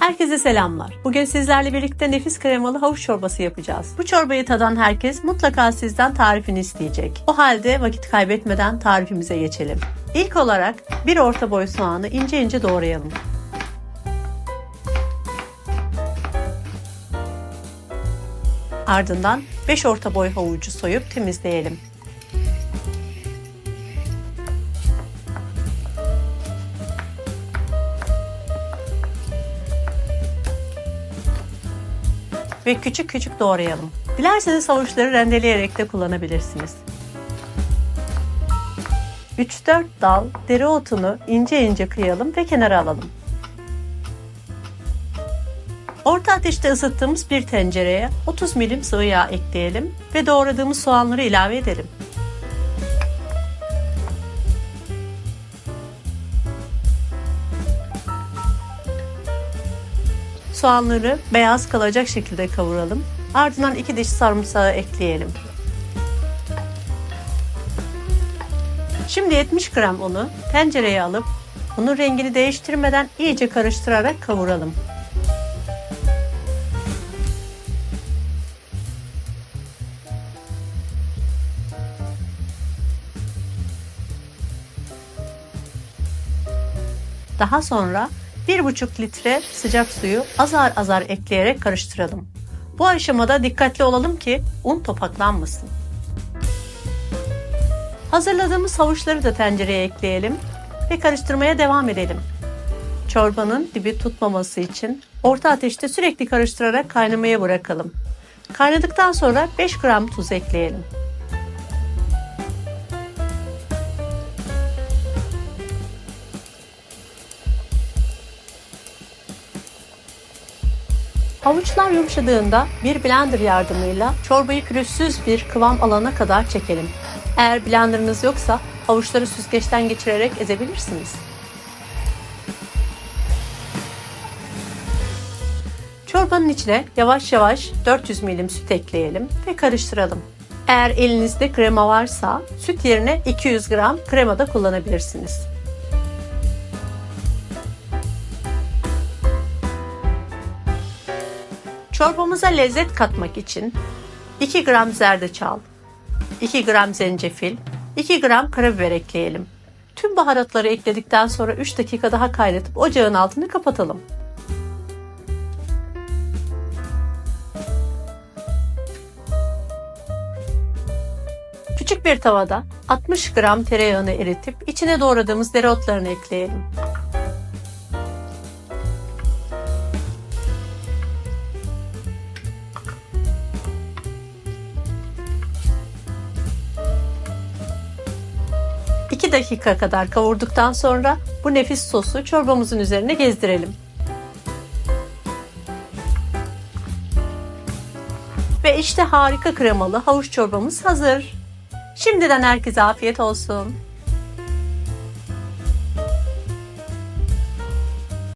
Herkese selamlar. Bugün sizlerle birlikte nefis kremalı havuç çorbası yapacağız. Bu çorbayı tadan herkes mutlaka sizden tarifini isteyecek. O halde vakit kaybetmeden tarifimize geçelim. İlk olarak bir orta boy soğanı ince ince doğrayalım. Ardından 5 orta boy havucu soyup temizleyelim. Ve küçük küçük doğrayalım. Dilerseniz havuçları rendeleyerek de kullanabilirsiniz. 3-4 dal dereotunu ince ince kıyalım ve kenara alalım. Orta ateşte ısıttığımız bir tencereye 30 milim sıvı yağ ekleyelim ve doğradığımız soğanları ilave edelim. Soğanları beyaz kalacak şekilde kavuralım. Ardından 2 diş sarımsağı ekleyelim. Şimdi 70 gram unu tencereye alıp unun rengini değiştirmeden iyice karıştırarak kavuralım. Daha sonra 1,5 litre sıcak suyu azar azar ekleyerek karıştıralım. Bu aşamada dikkatli olalım ki un topaklanmasın. Hazırladığımız havuçları da tencereye ekleyelim ve karıştırmaya devam edelim. Çorbanın dibi tutmaması için orta ateşte sürekli karıştırarak kaynamaya bırakalım. Kaynadıktan sonra 5 gram tuz ekleyelim. Havuçlar yumuşadığında bir blender yardımıyla çorbayı pürüzsüz bir kıvam alana kadar çekelim. Eğer blenderınız yoksa havuçları süzgeçten geçirerek ezebilirsiniz. Çorbanın içine yavaş yavaş 400 milim süt ekleyelim ve karıştıralım. Eğer elinizde krema varsa süt yerine 200 gram krema da kullanabilirsiniz. Çorbamıza lezzet katmak için 2 gram zerdeçal, 2 gram zencefil, 2 gram karabiber ekleyelim. Tüm baharatları ekledikten sonra 3 dakika daha kaynatıp ocağın altını kapatalım. Küçük bir tavada 60 gram tereyağını eritip içine doğradığımız dereotlarını ekleyelim. İki dakika kadar kavurduktan sonra bu nefis sosu çorbamızın üzerine gezdirelim. Ve işte harika kremalı havuç çorbamız hazır. Şimdiden herkese afiyet olsun.